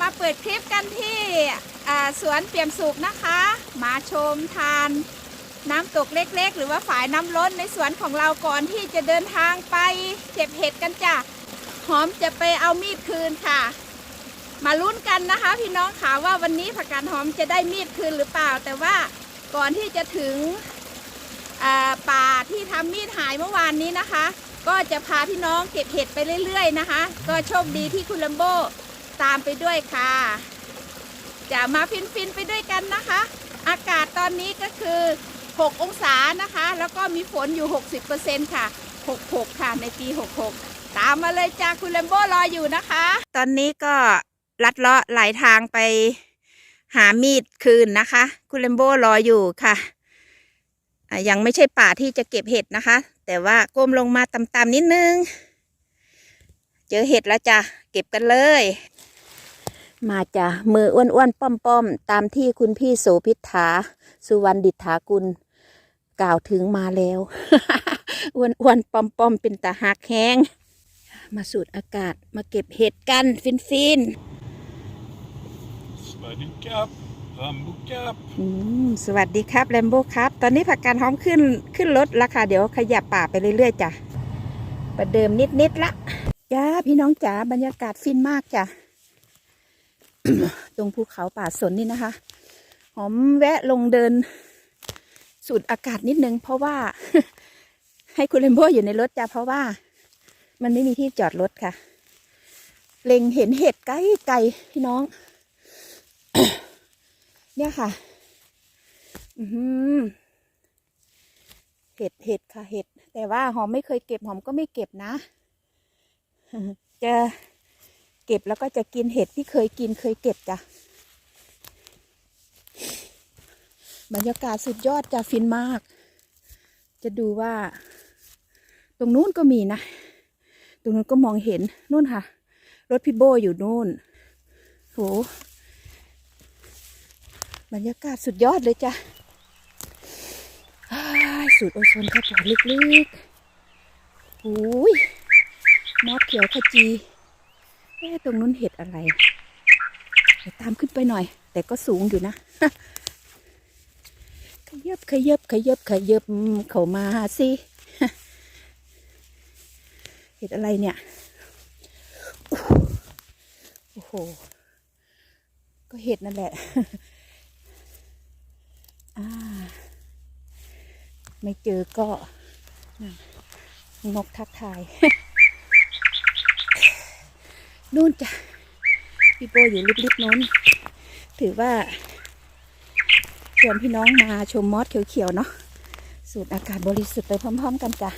มาเปิดคลิปกันที่สวนเปี่ยมสุขนะคะ มาชมทานน้ำตกเล็กๆ หรือว่าฝายน้ำล้นในสวนของเราก่อนที่จะเดินทางไปเก็บเห็ดกันจ้ะหอมจะไปเอามีดคืนค่ะ มาลุ้นกันนะคะ พี่น้องค่ะว่าวันนี้ผักกาดหอมจะได้มีดคืนหรือเปล่า แต่ว่าก่อนที่จะถึงป่าที่ทำมีดหายเมื่อวานนี้นะคะ ก็จะพาพี่น้องเก็บเห็ดไปเรื่อยๆนะคะ ก็โชคดีที่คุณลัมโบ ตามไปด้วยค่ะ จะมาฟินๆไปด้วยกันนะคะ อากาศตอนนี้ก็คือ 6 องศานะคะ แล้วก็มีฝนอยู่ 60%ค่ะ 66 ค่ะในปี 66 ตามมาเลยจ้าคุณเลมโบรออยู่นะคะ ตอนนี้ก็ลัดเลาะหลายทางไปหามีดคืนนะคะ คุณเลมโบรออยู่ค่ะอะยังไม่ใช่ป่าที่จะเก็บเห็ดนะคะ แต่ว่าก้มลงมาต่ำๆนิดนึง เจอเห็ดแล้วจ้ะ เก็บกันเลย มาจ้ะมืออ้วนๆป้อมๆตามที่คุณพี่โสพิธาสุวรรณดิษฐากุล กล่าวถึงมาแล้วอ้วนๆป้อมๆเป็นตาหักแห้ง มาสูดอากาศมาเก็บเห็ดกันฟินๆ Swaddy Cap, Rambo Cap. อืมสวัสดีครับแรมโบ้ครับ ตอนนี้ผักกาดหอมขึ้นขึ้นรถแล้วค่ะเดี๋ยวขยับป่าไปเรื่อยๆจ้ะประเดิมนิดๆละจ้าพี่น้องจ๋าบรรยากาศฟินมากจ้ะ ตรงภูเขาป่าสนนี่นะคะ หอมแวะลงเดิน สูดอากาศนิดนึง เพราะว่า ให้คุณแรมโบ้อยู่ในรถจ้ะเพราะว่า มันไม่มีที่จอดรถค่ะ เล็งเห็นเห็ดไกลๆพี่น้อง เนี่ยค่ะ อือเห็ดเห็ดค่ะเห็ด แต่ว่าหอมไม่เคยเก็บหอมก็ไม่เก็บนะจะ เก็บแล้วก็จะกินเห็ดที่เคยกินเคยเก็บจ้ะบรรยากาศสุดยอดจะฟินมาก จะดูว่า ตรงนู้นก็มีนะ ตรงนู้นก็มองเห็นนู่นค่ะ รถพี่โบอยู่นู่นโหบรรยากาศสุดยอดเลยจ้ะสูดโอโซนเข้าปอดลึกๆโอ้ยมอดเขียวขจี เอ๊ตรงนู้นเห็ดอะไรเดี๋ยวตามขึ้นไปหน่อย แต่ก็สูงอยู่นะขยับขยับขยับขยับเข้ามาสิเห็ดอะไรเนี่ย โอ้โห ก็เห็ดนั่นแหละไม่เจอก็นกทักทาย นู่นจ้ะพี่โบอยู่ริบๆนู้น ถือว่าชวนพี่น้องมาชมมอสเขียวๆเนาะสูดอากาศบริสุทธิ์ไปพร้อม ๆ กันจ้ะ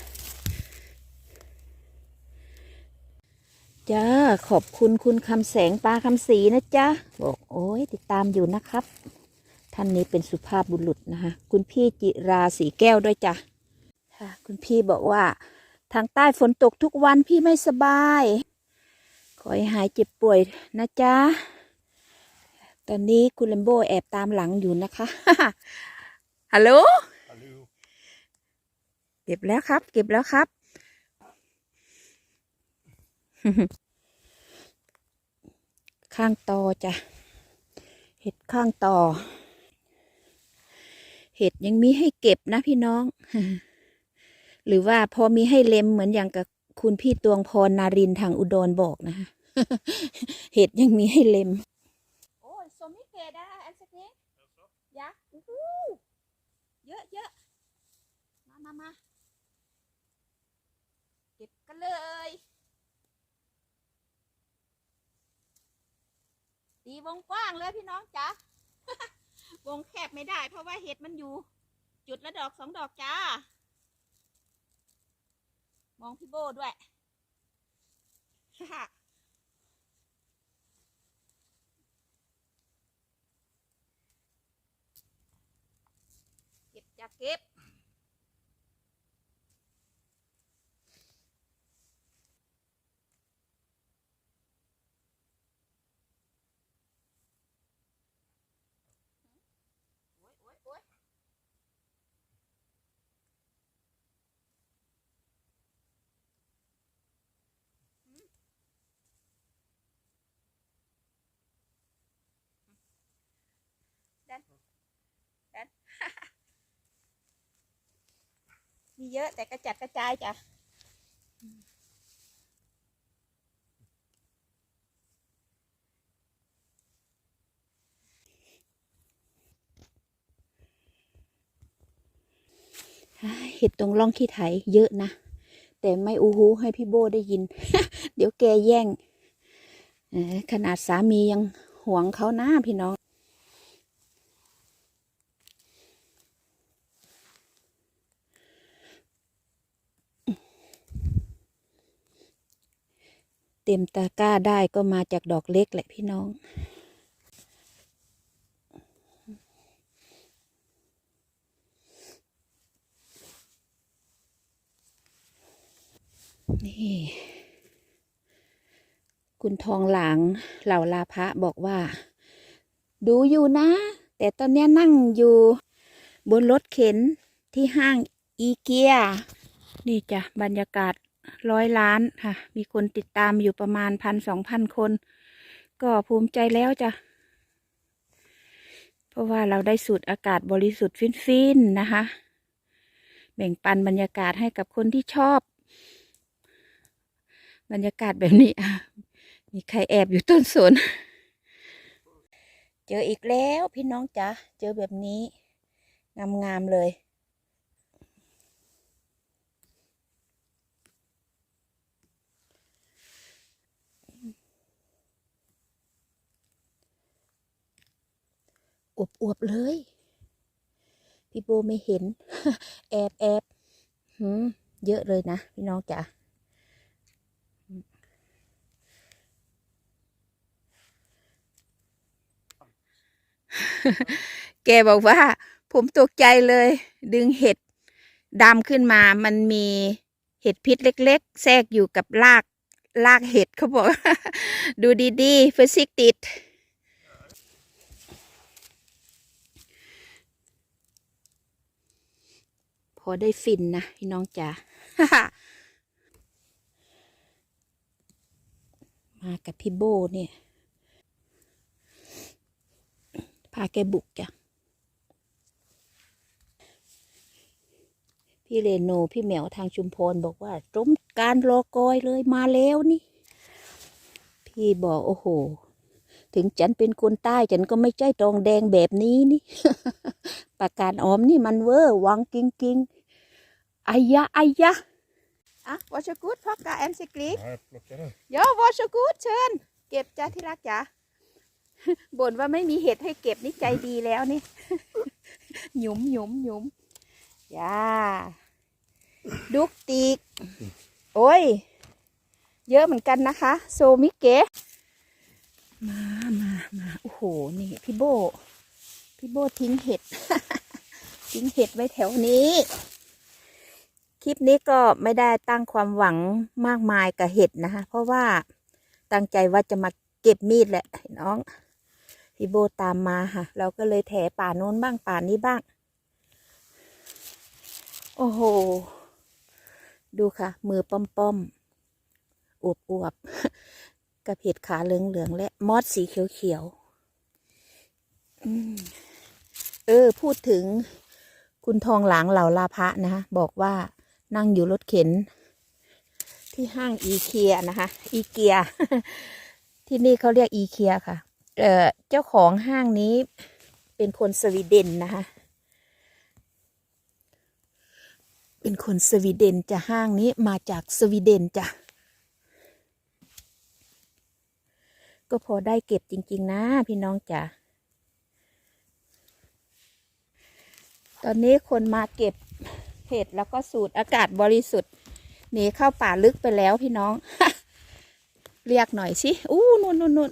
จ้าขอบคุณคุณคำแสงปลาคำสีนะจ๊ะบอกโอ้ยติดตามอยู่นะครับ ท่านนี้เป็นสุภาพบุรุษนะคะ คุณพี่จิราสีแก้วด้วยจ้ะค่ะคุณพี่บอกว่า ทางใต้ฝนตกทุกวันพี่ไม่สบาย ขอให้หายเจ็บป่วยนะจ๊ะ ตอนนี้คุณเลมโบแอบตามหลังอยู่นะคะ ฮัลโหล เก็บแล้วครับ เก็บแล้วครับ ข้างต่อจ้ะ เห็ดข้างต่อ เห็ดยังมีให้เก็บนะพี่น้อง หรือว่าพอมีให้เล็มเหมือนอย่างกับคุณพี่ตวงพรนารินทางอุดรบอกนะคะ เห็ดยังมีให้เล็ม โอ้ยสมิเกดาอันสักนี้ยะอู้หูเยอะเยอะมามามาเก็บกันเลยตีวงกว้างเลยพี่น้องจ๋าวงแคบไม่ได้ เพราะว่าเห็ดมันอยู่ จุดละดอกสองดอกจ้ามองพี่โบด้วยเก็ จักเก็บดันดัน มีเยอะแต่กระจัดกระจายจ้ะเห็ดตรงร่องขี้ไถเยอะนะ แต่ไม่อูฮูให้พี่โบได้ยิน เดี๋ยวแกแย่งขนาดสามียังหวงเขานะพี่น้อง เต็มตะกร้าได้ก็มาจากดอกเล็กแหละพี่น้อง นี่ คุณทองหลางเหล่าลาพระบอกว่า ดูอยู่นะ แต่ตอนนี้นั่งอยู่บนรถเข็นที่ห้างอีเกีย นี่จ้ะบรรยากาศ ร้อยล้านค่ะ มีคนติดตามอยู่ประมาณพันสองพันคน ก็ภูมิใจแล้วจ้ะ เพราะว่าเราได้สูดอากาศบริสุทธิ์ฟินๆนะคะ แบ่งปันบรรยากาศให้กับคนที่ชอบ บรรยากาศแบบนี้ มีใครแอบอยู่ต้นสน เจออีกแล้วพี่น้องจ๋าเจอแบบนี้งามๆเลย อวบๆเลย พี่โบไม่เห็น แอบแอบหืมเยอะเลยนะ พี่น้องจ๋าแกบอกว่า ผมตกใจเลย ดึงเห็ดดำขึ้นมา มันมีเห็ดพิษเล็ก ๆ แทรกอยู่กับรากรากเห็ดเขาบอก ดูดีๆฟิสิกติด พอได้ฟินนะพี่น้องจ๋ามากับพี่โบเนี่ย พาแกบุกจ้ะพี่เรโนพี่แมวทางชุมพรบอกว่าสมการรอคอยเลยมาแล้วนี่ พี่บอกโอ้โห ถึงฉันเป็นคนใต้ฉันก็ไม่ใช่ตองแดงแบบนี้นี่ประกาศออมนี่มันเวอร์วังกิงกิงอายะอายะอะวอชกูดพ่อกาแอนสิกลิก Ja, jag plockar det. โยวอชกูดเชิญ เก็บจ้าที่รักจ้าบ่นว่าไม่มีเห็ดให้เก็บนี่ใจดีแล้วนี่หยุมหยุมหยุมย่าดุกติก โอ้ย เยอะเหมือนกันนะคะ โซมิเกะ มามามาโอ้โห นี่ พี่โบ พี่โบทิ้งเห็ด ทิ้งเห็ดไว้แถวนี้ คลิปนี้ก็ไม่ได้ตั้งความหวังมากมายกับเห็ดนะคะ เพราะว่าตั้งใจว่าจะมาเก็บมีดแหละน้อง พี่โบตามมาค่ะ เราก็เลยแถป่าโน้นบ้างป่านี้บ้าง โอ้โห ดูค่ะ มือป้อมป้อมอวบอวบ กับเห็ดขาเหลืองเหลืองๆและมอสสีเขียวเขียวๆเออ พูดถึงคุณทองหลางเหล่าลาพระนะคะบอกว่านั่งอยู่รถเข็น ที่ห้างอีเคียนะคะ อีเกีย ที่นี่เขาเรียกอีเคียค่ะ เออเจ้าของห้างนี้เป็นคนสวีเดนนะคะ เป็นคนสวีเดนจะห้างนี้มาจากสวีเดนจ้ะ ก็พอได้เก็บจริง ๆ นะ พี่น้องจ้ะตอนนี้คนมาเก็บเห็ดแล้วก็สูดอากาศบริสุทธิ์หนีเข้าป่าลึกไปแล้วพี่น้อง เรียกหน่อยสิอู้นู่นนู่นนู่น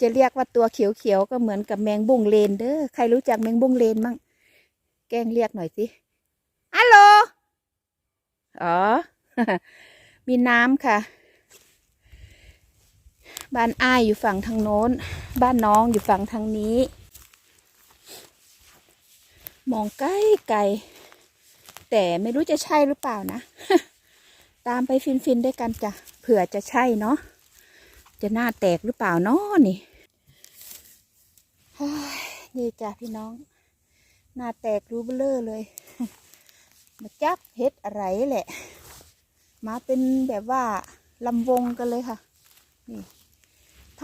จะเรียกว่าตัวเขียวๆก็เหมือนกับแมงบุ้งเลนเด้อใครรู้จักแมงบุ้งเลนมั่งแกล้งเรียกหน่อยสิฮัลโหลอ๋อมีน้ำค่ะ บ้านอ้ายอยู่ฝั่งทางโน้น บ้านน้องอยู่ฝั่งทางนี้ มองไกลไกลๆแต่ไม่รู้จะใช่หรือเปล่านะ ตามไปฟินฟินๆด้วยกันจ้ะเผื่อจะใช่เนาะจะหน้าแตกหรือเปล่านาะนี่นี่จ้ะพี่น้อง หน้าแตกรูเบลอเลยมาจักเฮ็ดอะไรแหละ มาเป็นแบบว่าลำวงกันเลยค่ะ นี่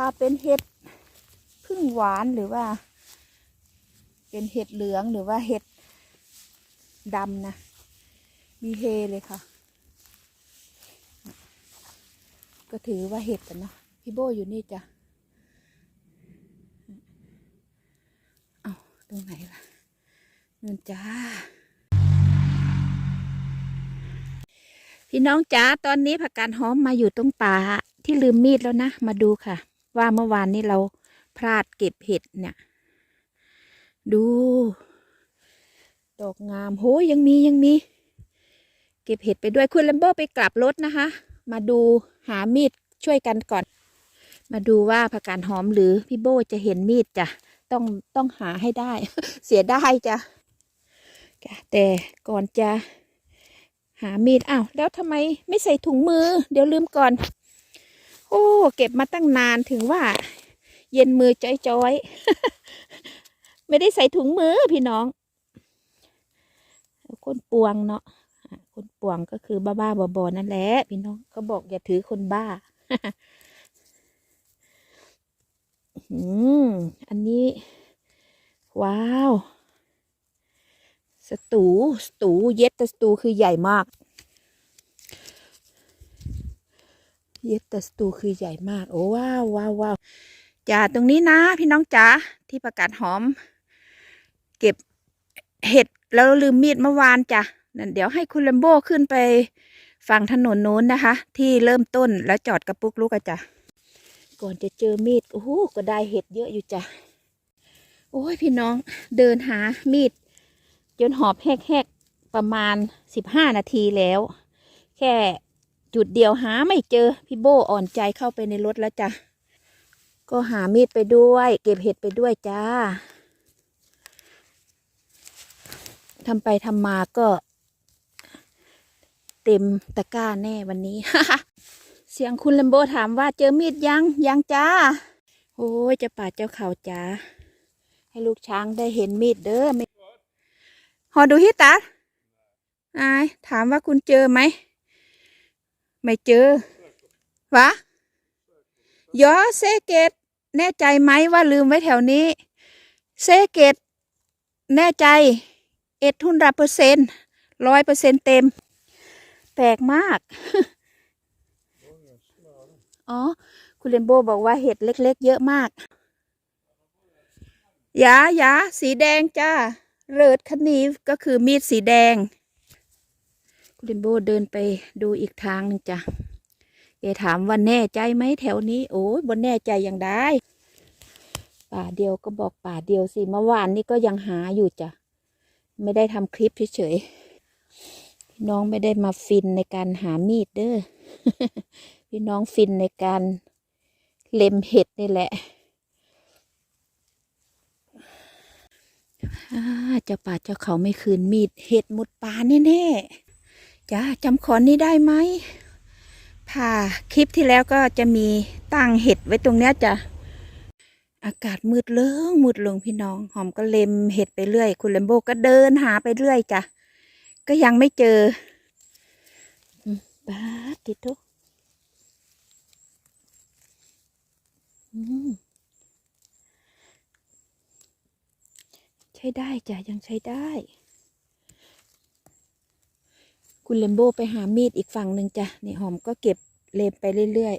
ถ้าเป็นเห็ดพึ่งหวานหรือว่า เป็นเห็ดเหลืองหรือว่าเห็ดดำนะ มีเฮเลยค่ะ ก็ถือว่าเห็ดกันเนาะพี่โบอยู่นี่จ้ะเอาตรงไหนล่ะนู่นจ้าพี่น้องจ้าตอนนี้ผักกาดหอมมาอยู่ตรงป่าที่ลืมมีดแล้วนะ มาดูค่ะ ว่าเมื่อวานนี้เราพลาดเก็บเห็ดเนี่ย ดู ดอกงามโหยังมียังมี เก็บเห็ดไปด้วยคุณแลมโบไปกลับรถนะคะ มาดูหามีดช่วยกันก่อน มาดูว่าผักกาดหอมหรือพี่โบจะเห็นมีดจ้ะต้องต้องหาให้ได้ เสียได้จะจ้ะแต่ก่อนจะหามีดอ้าวแล้วทำไมไม่ใส่ถุงมือ เดี๋ยวลืมก่อน โอ้ เก็บมาตั้งนานถึงว่า เย็นมือจ้อยๆ ไม่ได้ใส่ถุงมือพี่น้องคนปวงเนาะคนปวงก็คือบ้าๆบอๆนั่นแหละพี่น้องเขาบอกอย่าถือคนบ้าอืมอันนี้ ว้าว สตู สตู เย็ดแต่สตูคือใหญ่มาก เยต่สตูคือใหญ่มาก โอ้ว้าวว้าวว้าวจ้าตรงนี้นะ พี่น้องจ๋าที่ประกาศหอม เก็บเห็ดแล้วลืมมีดเมื่อวานจ้ะนั่นเดี๋ยวให้คุณเลมโบขึ้นไปฝั่งถนนนู้นนะคะ ที่เริ่มต้นแล้วจอดกระปุกลูกอะจ้ะก่อนจะเจอมีดโอ้โหก็ได้เห็ดเยอะอยู่จ้ะโอ้ยพี่น้องเดินหามีด จนหอบแหกๆประมาณสิบห้านาทีแล้ว แค่ จุดเดียวหาไม่เจอ พี่โบอ่อนใจเข้าไปในรถแล้วจ้ะ ก็หามีดไปด้วย เก็บเห็ดไปด้วยจ้าทำไปทำมาก็ เต็มตะกร้าแน่วันนี้ เสียงคุณลมโบถามว่าเจอมีดยังยังจ้า โอ้ยจะป่าเจ้าเขาจ้า ให้ลูกช้างได้เห็นมีดเด้อไม่หอดูฮิตาอายถามว่าคุณเจอไหม ไม่เจอวะยอเซเกต แน่ใจไหมว่าลืมไว้แถวนี้ เซเกต แน่ใจเอ็ดทุนรับเปอร์เซ็นต์ร้อยเปอร์เซ็นต์เต็ม แปลกมาก อ๋อ คุณเรนโบบอกว่าเห็ดเล็ก ๆ เยอะมากยายาสีแดงจ้าเลิศคันนี้ก็คือมีดสีแดง เรนโบเดินไปดูอีกทางหนึ่งจ้ะแกถามว่าแน่ใจไหมแถวนี้ โอ้ยบนแน่ใจยังได้ ป่าเดียวก็บอกป่าเดียวสิเมื่อวานนี้ก็ยังหาอยู่จ้ะ ไม่ได้ทำคลิปเฉยๆพี่น้องไม่ได้มาฟินในการหามีดเด้อพี่น้องฟินในการเล็มเห็ดนี่แหละเจ้าป่าเจ้าเขาไม่คืนมีดเห็ดหมดป่าแน่ๆ จ้าจำขอนนี้ได้ไหมผ่าคลิปที่แล้วก็จะมีตั้งเห็ดไว้ตรงเนี้ยจ้ะอากาศมืดเลิงมืดลงพี่น้อง หอมก็เล็มเห็ดไปเรื่อย คุณเลมโบก็เดินหาไปเรื่อยจ้ะก็ยังไม่เจอบ้าดติดทุกใช้ได้จ้ะยังใช้ได้ คุณเลมโบไปหามีดอีกฝั่งหนึ่งจ้ะนี่หอมก็เก็บเล็มไปเรื่อย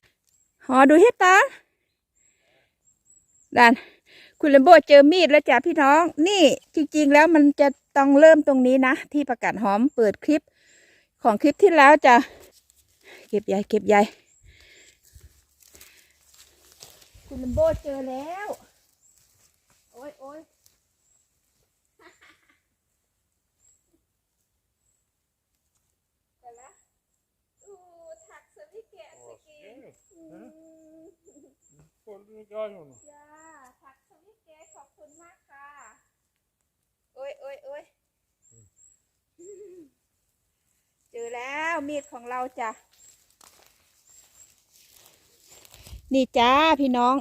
ๆหอดูเฮ็ดตาดันคุณเลมโบเจอมีดแล้วจ้ะพี่น้อง นี่จริงๆแล้วมันจะต้องเริ่มตรงนี้นะ ที่ประกาศหอมเปิดคลิปของคลิปที่แล้วจ้ะเก็บใหญ่เก็บใหญ่คุณเลมโบเจอแล้ว โอ้ยโอ้ย กันละอู้ถักสวิเกะสกี อืม Kolla gajon. จ้าถักสวิเกขอบคุณมากค่ะโอ้ยโอ้ยโอ้ยเจอแล้วมีดของเราจ้ะ นี่จ้าพี่น้อง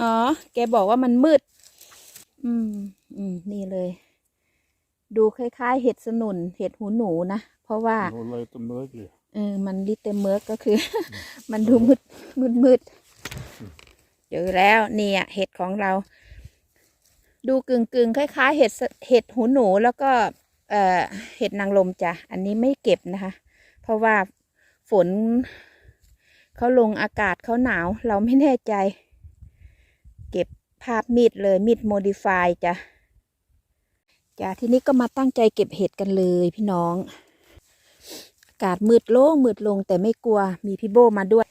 อ๋อ แกบอกว่ามันมืด อืม อืม นี่เลย ดูคล้ายๆ เห็ดสนุน เห็ดหูหนูนะ เพราะว่า เออ มันลิตเตเมิร์กก็คือ มันดูมืดมืดมืดเจอแล้วเนี่ยเห็ดของเรา ดูกึ่งกึ่งคล้ายๆ เห็ดเห็ดหูหนูแล้วก็เอ่อเห็ดนางลมจ้ะ อันนี้ไม่เก็บนะคะ เพราะว่าฝนเขาลงอากาศเขาหนาว เราไม่แน่ใจ เก็บภาพมีดเลยมีดโมดิฟายจ้ะจ้ะทีนี้ก็มาตั้งใจเก็บเห็ดกันเลยพี่น้องากาศมืดโล่งมืดลงแต่ไม่กลัวมีพี่โบมาด้วย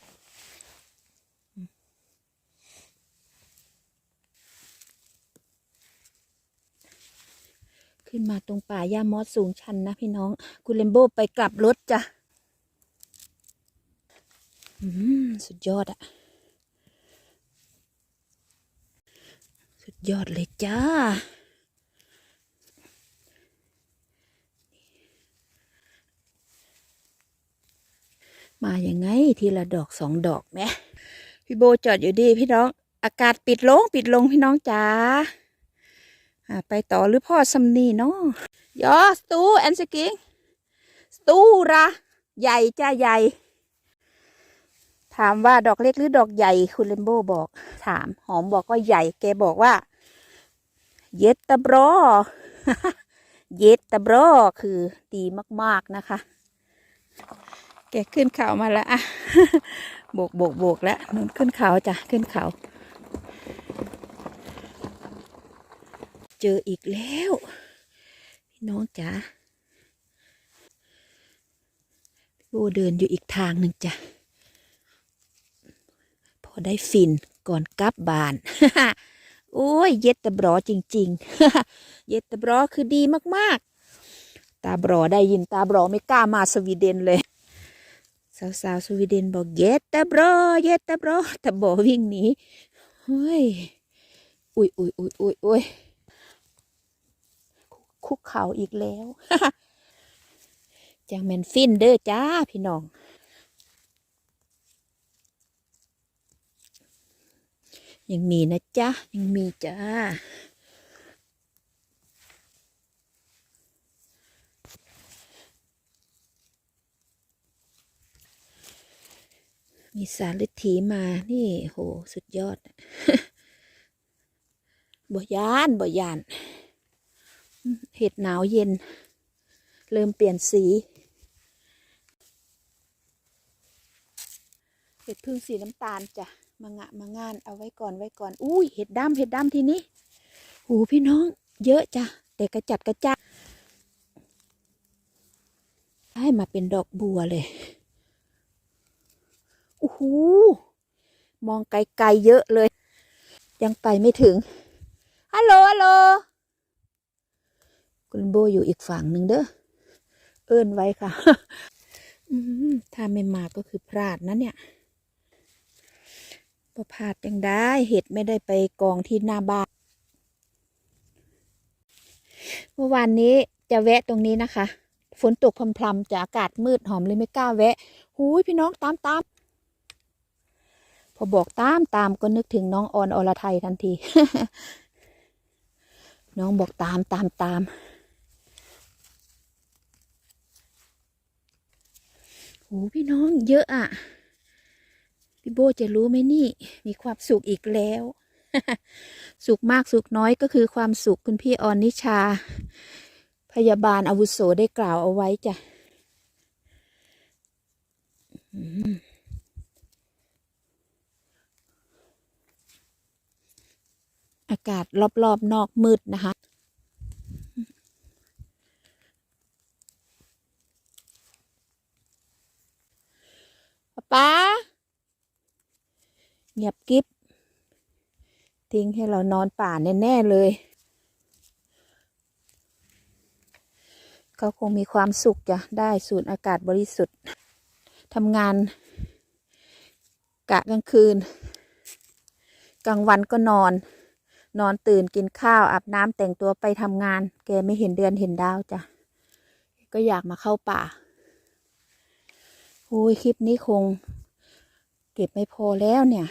ขึ้นมาตรงป่าหญ้ามอสสูงชันนะพี่น้อง คุณเลมโบไปกลับรถจ้ะสุดยอดอะสุดยอดเลยจ้า มาอย่างไง ทีละดอกสองดอกแหมพี่โบจอดอยู่ดีพี่น้อง อากาศปิดลงปิดลงพี่น้องจ๋าไปต่อหรือพ่อซัมนีเนาะยอสตูแอนสกิงสตูระใหญ่จ้าใหญ่ ถามว่าดอกเล็กหรือดอกใหญ่คุณเลมโบบอก ถาม หอมบอกว่าใหญ่ แกบอกว่า เย็ดตะบรอเย็ดตะบรอคือดีมาก ๆ นะคะ กขึ้นเขามาแล้วอะโบกโบกโบกแล้วนู่นขึ้นเขาจ้ะขึ้นเขา เจออีกแล้ว พี่น้องจ๋าพี่โบเดินอยู่อีกทางหนึ่งจ้ะ พอได้ฟินก่อนกลับบ้านโอ้ย เย็ดตะบรอจริง ๆ เย็ดตะบรอคือดีมากๆ ตาบรอได้ยินตาบรอไม่กล้ามาสวีเดนเลย สาวๆสวีเดนบอกเย็ดตะบรอเย็ดตะบรอแต่บอวิ่งหนีเฮ้ยอุ้ยอุ้ยอุ้ยอุ้ยอุ้ยคุกเข่าอีกแล้วจังแมนฟินเด้อจ้าพี่น้อง ยังมีนะจ๊ะ ยังมีจ้า มีสารฤทธีมา นี่โห สุดยอด บ่ยานบ่ยาน เห็ดหนาวเย็น เริ่มเปลี่ยนสี เห็ดพึ่งสีน้ำตาลจ้ะมางะมางานเอาไว้ก่อนไว้ก่อน อุ้ยเห็ดดำเห็ดดำทีนี้หูพี่น้อง เยอะจ้ะแต่กระจัดกระจายให้มาเป็นดอกบัวเลย โอ้โหมองไกลๆเยอะเลย ยังไปไม่ถึงฮัลโหลฮัลโหลคุณโบอยู่อีกฝั่งหนึ่งเด้อเอิ้นไว้ค่ะถ้าไม่มาก็คือพลาดนะเนี่ยพอพลาดยังได้เห็ดไม่ได้ไปกองที่หน้าบ้านเมื่อวานนี้จะแวะตรงนี้นะคะ ฝนตกพรำๆจะอากาศมืดหอมเลยไม่กล้าแวะหูยพี่น้องตามตาม พอบอกตามตามก็นึกถึงน้องออนอรไทยทันที น้องบอกตามตามตาม โอ้พี่น้องเยอะอะ พี่โบจะรู้ไหมนี่ มีความสุขอีกแล้ว สุขมากสุขน้อยก็คือความสุขคุณพี่ออนนิชา พยาบาลอาวุโสได้กล่าวเอาไว้จ้ะ อืม อากาศรอบๆนอกมืดนะคะป๊าเงียบกิบทิ้งให้เรานอนป่าแน่ ๆ เลย เขาคงมีความสุขจะได้สูดอากาศบริสุทธิ์ทำงาน กะกลางคืน กลางวันก็นอน นอนตื่นกินข้าวอาบน้ำแต่งตัวไปทำงาน แกไม่เห็นเดือนเห็นดาวจ้ะ ก็อยากมาเข้าป่าโอ้ยคลิปนี้คง เก็บไม่พอแล้วเนี่ย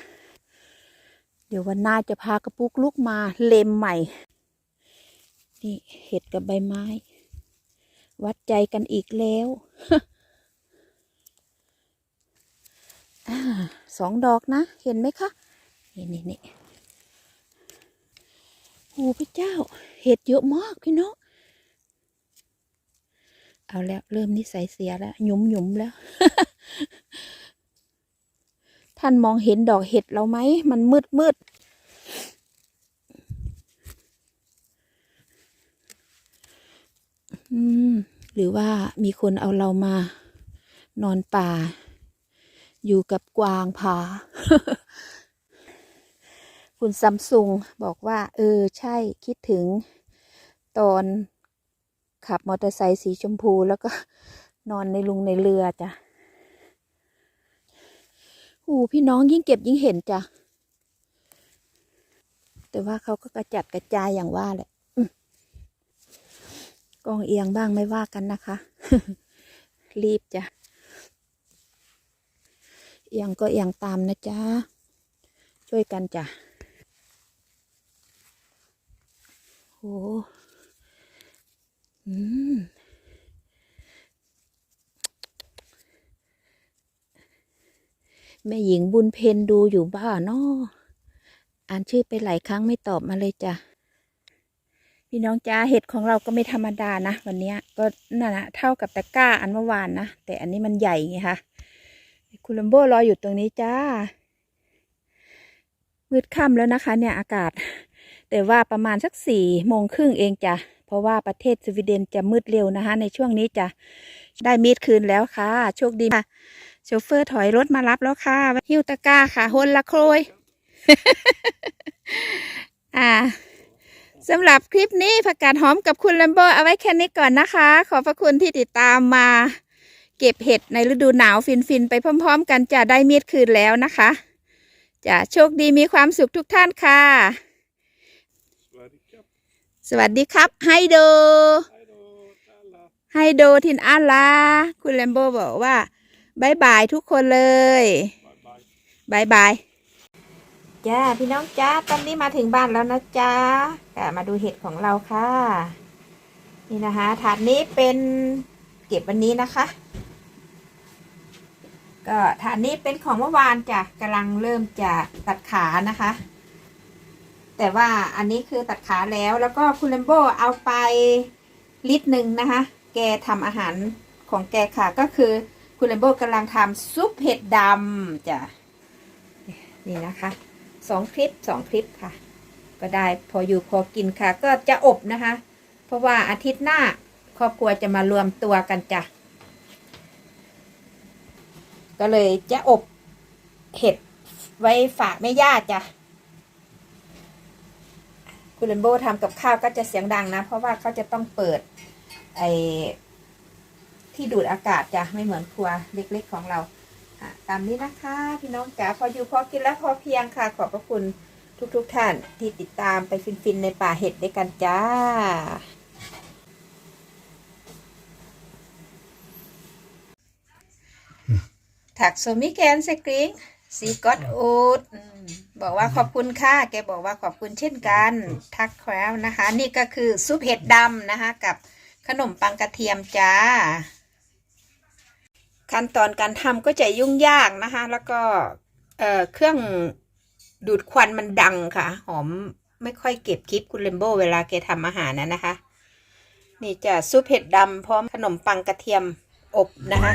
เดี๋ยววันหน้าจะพากระปุกลูกมาเล็มใหม่ นี่เห็ดกับใบไม้ วัดใจกันอีกแล้วอสองดอกนะ เห็นไหมคะ นี่นี่นี่ โอ้พระเจ้า เห็ดเยอะมากพี่น้องเอาแล้ว เริ่มนิสัยเสียแล้ว หยุมหยุมแล้ว ท่านมองเห็นดอกเห็ดเราไหม มันมืดมืดหรือว่ามีคนเอาเรามา นอนป่า อยู่กับกวางผา คุณซัมซุงบอกว่า เออ ใช่คิดถึง ตอนขับมอเตอร์ไซค์สีชมพูแล้วก็นอนในลุงในเรือจ้ะโอ้พี่น้องยิ่งเก็บยิ่งเห็นจ้ะ แต่ว่าเขาก็กระจัดกระจายอย่างว่าแหละกองเอียงบ้างไม่ว่ากันนะคะ รีบจ้ะ เอียงก็เอียงตามนะจ๊ะ ช่วยกันจ้ะโห อืมแม่หญิงบุญเพนดูอยู่บ้านนาะอ่านชื่อไปหลายครั้งไม่ตอบมาเลยจ้ะ พี่น้องจ้าเห็ดของเราก็ไม่ธรรมดานะ วันนี้ก็นั่นนะเท่ากับตะกร้าอันเมื่อวานนะ แต่อันนี้มันใหญ่ไงคะคุณลัมโบรออยู่ตรงนี้จ้า มืดค่ำแล้วนะคะ เนี่ยอากาศ แต่ว่าประมาณสักสี่โมงครึ่งเองจ้ะ เพราะว่าประเทศสวีเดนจะมืดเร็วนะคะ ในช่วงนี้จะได้มีดคืนแล้วค่ะ โชคดีค่ะโชเฟอร์ถอยรถมารับแล้วค่ะหิ้วตะก้าค่ะฮนละโครยอ่าสำหรับคลิปนี้ผักกาดหอมกับคุณลัมโบเอาไว้แค่นี้ก่อนนะคะ ขอบพระคุณที่ติดตามมา เก็บเห็ดในฤดูหนาวฟินๆ ไปพร้อม ๆ กันจะได้มีดคืนแล้วนะคะจะโชคดีมีความสุขทุกท่านค่ะ สวัสดีครับสวัสดีครับให้ดูไฮโดตาลาให้ดูทินอาลา คุณแลมโบบอกว่าบายบายทุกคนเลยบายบายบายบายจ้าพี่น้องจ้าตอนนี้มาถึงบ้านแล้วนะจ้าก็มาดูเห็ดของเราค่ะ นี่นะคะถาดนี้เป็นเก็บวันนี้นะคะ ก็ถาดนี้เป็นของเมื่อวานจ้ะกำลังเริ่มจะตัดขานะคะ แต่ว่าอันนี้คือตัดขาแล้วแล้วก็คุณเลมโบเอาไปลิตรหนึ่งนะคะ แกทำอาหารของแกค่ะก็คือคุณเลมโบกำลังทำซุปเห็ดดำจ้ะนี่นะคะสองคลิปสองคลิปค่ะ ก็ได้พออยู่พอกินค่ะ ก็จะอบนะคะ เพราะว่าอาทิตย์หน้าครอบครัวจะมารวมตัวกันจ้ะก็เลยจะอบเห็ดไว้ฝากแม่ย่าจ้ะ คุณเลนโบทำกับข้าวก็จะเสียงดังนะ เพราะว่าเขาจะต้องเปิดไอ้ที่ดูดอากาศจ้ะไม่เหมือนครัวเล็กๆของเราอะตามนี้นะคะ พี่น้องจ๋าพออยู่พอกินและพอเพียงค่ะ ขอบพระคุณทุกๆทท่านที่ติดตามไปฟินๆในป่าเห็ดด้วยกันจ้าถักโซมิแกนสกริงซีก็อดอูดอืม บอกว่าขอบคุณค่ะ แกบอกว่าขอบคุณเช่นกัน ทักแล้วนะคะ นี่ก็คือซุปเห็ดดำนะคะ กับขนมปังกระเทียมจ้า ขั้นตอนการทำก็จะยุ่งยากนะคะ แล้วก็เอ่อเครื่องดูดควันมันดังค่ะ หอมไม่ค่อยเก็บคลิปคุณเลมโบเวลาแกทำอาหารนะนะคะ นี่จะซุปเห็ดดำพร้อมขนมปังกระเทียมอบนะคะ